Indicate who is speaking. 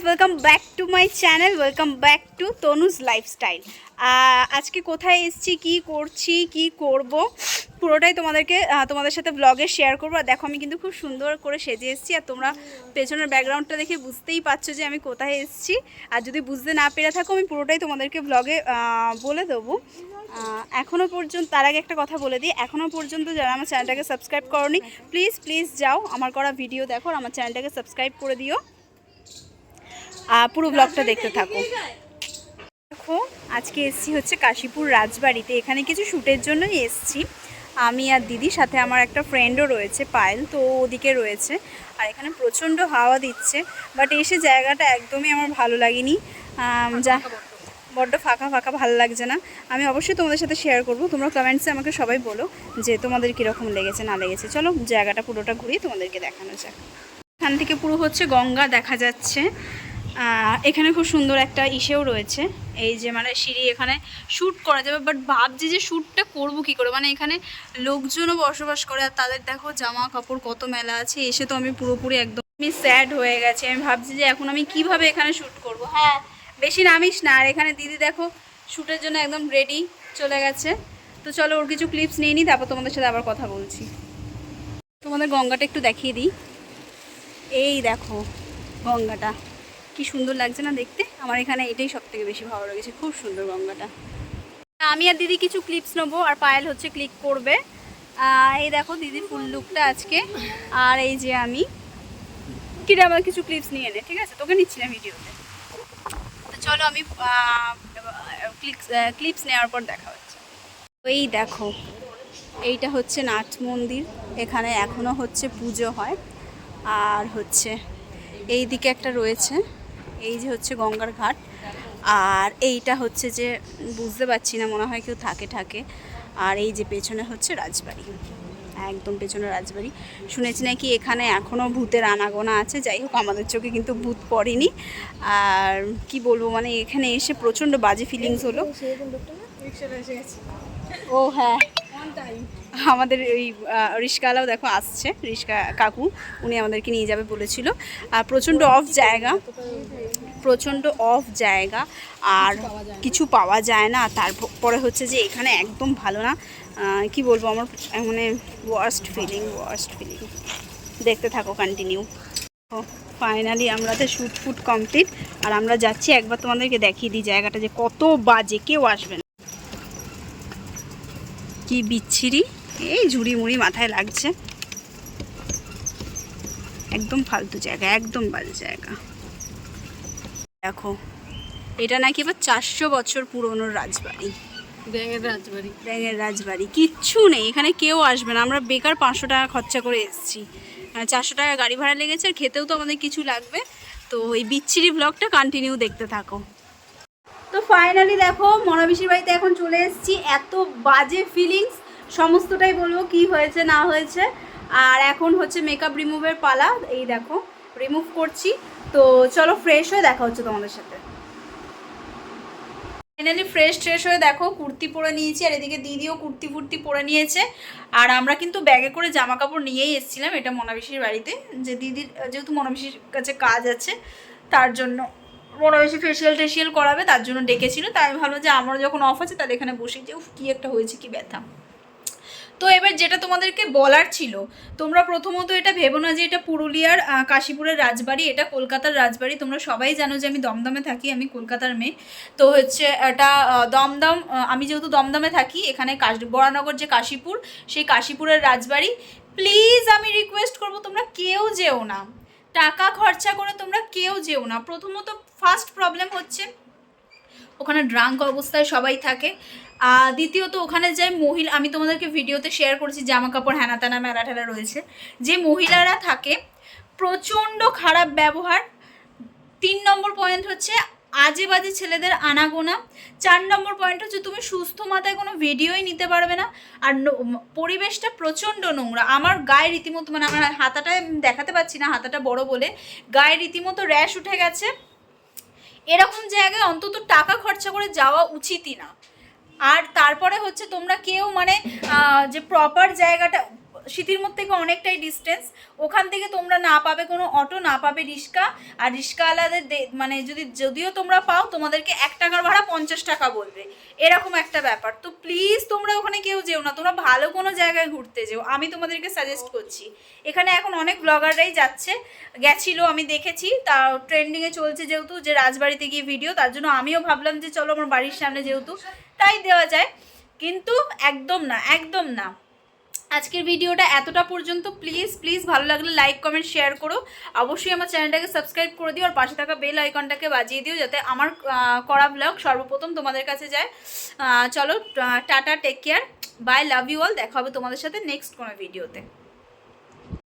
Speaker 1: Welcome back to my channel welcome back to Tanuj lifestyle আজকে কোথায় এসছি, কি করছি, কি করব, পুরোটাই তোমাদেরকে তোমাদের সাথে ব্লগে শেয়ার করব। আর দেখো, আমি কিন্তু খুব সুন্দর করে সেজে এসেছি, আর তোমরা পেছনের ব্যাকগ্রাউন্ডটা দেখে বুঝতেই পারছ যে আমি কোথায় এসেছি। আর যদি বুঝতে না পেরে থাকো, আমি পুরোটাই তোমাদেরকে ব্লগে বলে দেবো। এখনও পর্যন্ত, তার আগে একটা কথা বলে দিই এখনও পর্যন্ত যারা আমার চ্যানেলটাকে সাবস্ক্রাইব করনি প্লিজ প্লিজ যাও, আমার করা ভিডিও দেখো, আর আমার চ্যানেলটাকে সাবস্ক্রাইব করে দিও। পুরো ব্লগটা দেখতে থাকো। দেখো আজকে এসছি হচ্ছে কাশীপুর রাজবাড়িতে। এখানে কিছু শ্যুটের জন্যই এসছি। আমি আর দিদি সাথে আমার একটা ফ্রেন্ডও রয়েছে পায়েল তো ওদিকে রয়েছে। আর এখানে প্রচণ্ড হাওয়া দিচ্ছে বাট এসে জায়গাটা একদমই আমার ভালো লাগেনি। যা বড্ড। ফাঁকা ফাঁকা ভালো লাগছে না। আমি অবশ্যই তোমাদের সাথে শেয়ার করব। তোমরা কমেন্টসে আমাকে সবাই বলো যে তোমাদের কীরকম লেগেছে না লেগেছে। চলো জায়গাটা পুরোটা ঘুরিয়ে তোমাদেরকে দেখানো যাক। এখান থেকে পুরো হচ্ছে গঙ্গা দেখা যাচ্ছে। এখানে খুব সুন্দর একটা ইসেও রয়েছে। এই যে মানে সিঁড়ি এখানে শ্যুট করা যাবে বাট ভাবছি যে শ্যুটটা করব কি করে? মানে এখানে লোকজনও বসবাস করে আর তাদের দেখো জামা কাপড় কত মেলা আছে, এসে তো আমি পুরোপুরি একদম আমি স্যাড হয়ে গেছি। আমি ভাবছি যে এখন আমি কীভাবে এখানে শ্যুট করব? হ্যাঁ বেশি নামিস না। আর এখানে দিদি দেখো শ্যুটের জন্য একদম রেডি চলে গেছে। তো চলো ওর কিছু ক্লিপস নিয়ে নিই তারপর তোমাদের সাথে আবার কথা বলছি। তোমাদের গঙ্গাটা একটু দেখিয়ে দিই। এই দেখো গঙ্গাটা। কি সুন্দর লাগছে না দেখতে? আমার এখানে এটাই সব থেকে বেশি ভালো লেগেছে, খুব সুন্দর গঙ্গাটা। আমি আর দিদি কিছু ক্লিপস নেব, আর পায়েল হচ্ছে ক্লিক করবে। এই দেখো দিদির ফুল লুকটা আজকে। আর এই যে আমি, কিরা আমার কিছু ক্লিপস নিয়ে নে, ঠিক আছে? তোকে নিচ্ছি না ভিডিওতে। তো চলো আমি ক্লিপস ক্লিপস নেওয়ার পর দেখা হচ্ছে। এই দেখো, এইটা হচ্ছে নাট মন্দির। এখানে এখনও হচ্ছে পুজো হয়। আর হচ্ছে এই দিকে একটা রয়েছে। এই যে হচ্ছে গঙ্গার ঘাট। আর এইটা হচ্ছে যে বুঝতে পারছি না মনে হয় কেউ থাকে থাকে। আর এই যে পেছনে হচ্ছে রাজবাড়ি। একদম পেছনে রাজবাড়ি। শুনেছি নাকি এখানে এখনও ভূতের আনাগোনা আছে। যাই হোক আমাদের চোখে কিন্তু ভূত পড়েনি। আর কি বলব মানে এখানে এসে প্রচণ্ড বাজে ফিলিংস হলো। ও হ্যাঁ। আমাদের ওই আহ, রিস্কাওয়ালাও দেখো আসছে রিস্কা কাকু উনি আমাদেরকে নিয়ে যাবে বলেছিল। আর প্রচণ্ড অফ জায়গা প্রচণ্ড অফ জায়গা আর কিছু পাওয়া যায় না। তারপরে হচ্ছে যে এখানে একদম ভালো না কি বলব আমার মানে ওয়ার্স্ট ফিলিং ওয়ার্স্ট ফিলিং দেখতে থাকো কন্টিনিউ ফাইনালি আমরা তো শ্যুট ফুট কমপ্লিট আর আমরা যাচ্ছি একবার তোমাদেরকে দেখিয়ে দিই জায়গাটা যে কত বাজে কেউ আসবে না। কি বিচ্ছিরি? এই ঝুড়ি মুড়ি মাথায় লাগছে। একদম ফালতু জায়গা একদম বাজে জায়গা। দেখো এটা নাকি এবার চারশো বছর পুরনো রাজবাড়ি।
Speaker 2: ব্যাঙের রাজবাড়ি।
Speaker 1: ব্যাঙের রাজবাড়ি কিচ্ছু নেই এখানে কেউ আসবে না। আমরা বেকার পাঁচশো টাকা খরচা করে এসেছি। চারশো টাকা গাড়ি ভাড়া লেগেছে আর খেতেও তো আমাদের কিছু লাগবে। তো এই বিচ্ছিরি ব্লগটা কন্টিনিউ দেখতে থাকো। তো ফাইনালি দেখো মনাবিশির বাড়িতে এখন চলে এসেছি। এত বাজে ফিলিংস সমস্তটাই বলব কি হয়েছে, না হয়েছে। আর এখন হচ্ছে মেকআপ রিমুভের পালা, এই দেখো রিমুভ করছি। তো চলো ফ্রেশ হয়ে দেখা হচ্ছে তোমাদের সাথে। ফাইনালি ফ্রেশ ট্রেশ হয়ে দেখো, কুর্তি পরে নিয়েছি, আর এদিকে দিদিও কুর্তি ফুর্তি পরে নিয়েছে। আর আমরা কিন্তু ব্যাগে করে জামা কাপড় নিয়েই এসেছিলাম, এটা মনাবিশির বাড়িতে। যে দিদির, যেহেতু মনাবিশির কাছে কাজ আছে, তার জন্য। মনাবিশি ফেসিয়াল টেসিয়াল করাবে, তার জন্য ডেকেছিল। তাই আমি ভাবলাম যে আমার যখন অফ আছে, তাহলে এখানে বসে যে উফ, কী একটা হয়েছে, কি ব্যথা। তো এবার যেটা তোমাদেরকে বলার ছিল, তোমরা প্রথমত এটা ভেবো না যে এটা পুরুলিয়ার কাশীপুরের রাজবাড়ি, এটা কলকাতার রাজবাড়ি। তোমরা সবাই জানো যে আমি দমদমে থাকি, আমি কলকাতার মেয়ে। তো হচ্ছে এটা দমদম আমি যেহেতু দমদমে থাকি, এখানে কাশ, বরানগর যে কাশীপুর, সেই কাশীপুরের রাজবাড়ি। প্লিজ আমি রিকোয়েস্ট করব, তোমরা কেউ যেও না। টাকা খরচা করে তোমরা কেউ যেও না। প্রথমত ফার্স্ট প্রবলেম হচ্ছে, ওখানে ড্রাঙ্ক অবস্থায় সবাই থাকে। দ্বিতীয়ত ওখানে যে মহিলা, আমি তোমাদেরকে ভিডিওতে শেয়ার করেছি জামা কাপড় হ্যানা ত্যানা মেলা ঠেলা রয়েছে। যে মহিলারা থাকে, প্রচণ্ড খারাপ ব্যবহার। তিন নম্বর পয়েন্ট হচ্ছে আজে বাজে ছেলেদের আনাগোনা। চার নম্বর পয়েন্ট হচ্ছে তুমি সুস্থ মাথায় কোনো ভিডিওই নিতে পারবে না। আর পরিবেশটা প্রচণ্ড নোংরা। আমার গায়ে রীতিমতো মানে আমার হাতাটা দেখাতে পাচ্ছি না, হাতাটা বড় বলে। গায়ে রীতিমতো র্যাশ উঠে গেছে। এরকম জায়গায় অন্তত টাকা খরচা করে যাওয়া উচিতই না। আর তারপরে হচ্ছে তোমরা কেউ মানে যে প্রপার জায়গাটা মধ্যে থেকে অনেকটাই ডিস্টেন্স ওখান থেকে তোমরা না পাবে কোনো অটো না পাবে রিক্সা। আর রিক্সাওয়ালাদের মানে যদি, যদিও তোমরা পাও, তোমাদেরকে এক টাকার ভাড়া পঞ্চাশ টাকা বলবে। এরকম একটা ব্যাপার। তো প্লিজ তোমরা ওখানে কেউ যেও না। তোমরা ভালো কোনো জায়গায় ঘুরতে যেও। আমি তোমাদেরকে সাজেস্ট করছি। এখানে এখন অনেক ব্লগাররাই যাচ্ছে। গেছিল, আমি দেখেছি। তা ট্রেন্ডিংয়ে চলছে যেহেতু, যে রাজবাড়িতে গিয়ে ভিডিও তার জন্য আমিও ভাবলাম যে চলো আমার বাড়ির সামনে যেহেতু, তাই দেওয়া যায়। কিন্তু একদম না একদম না। আজকের ভিডিওটা এতটা পর্যন্ত। প্লিজ প্লিজ ভালো লাগলে লাইক কমেন্ট শেয়ার করো। অবশ্যই আমার চ্যানেলটাকে সাবস্ক্রাইব করে দিও আর পাশে থাকা বেল আইকনটাকে বাজিয়ে দিও যাতে আমার করা ব্লগ সর্বপ্রথম তোমাদের কাছে যায়। চলো tata take care bye love you all দেখা হবে তোমাদের সাথে নেক্সট কোনো ভিডিওতে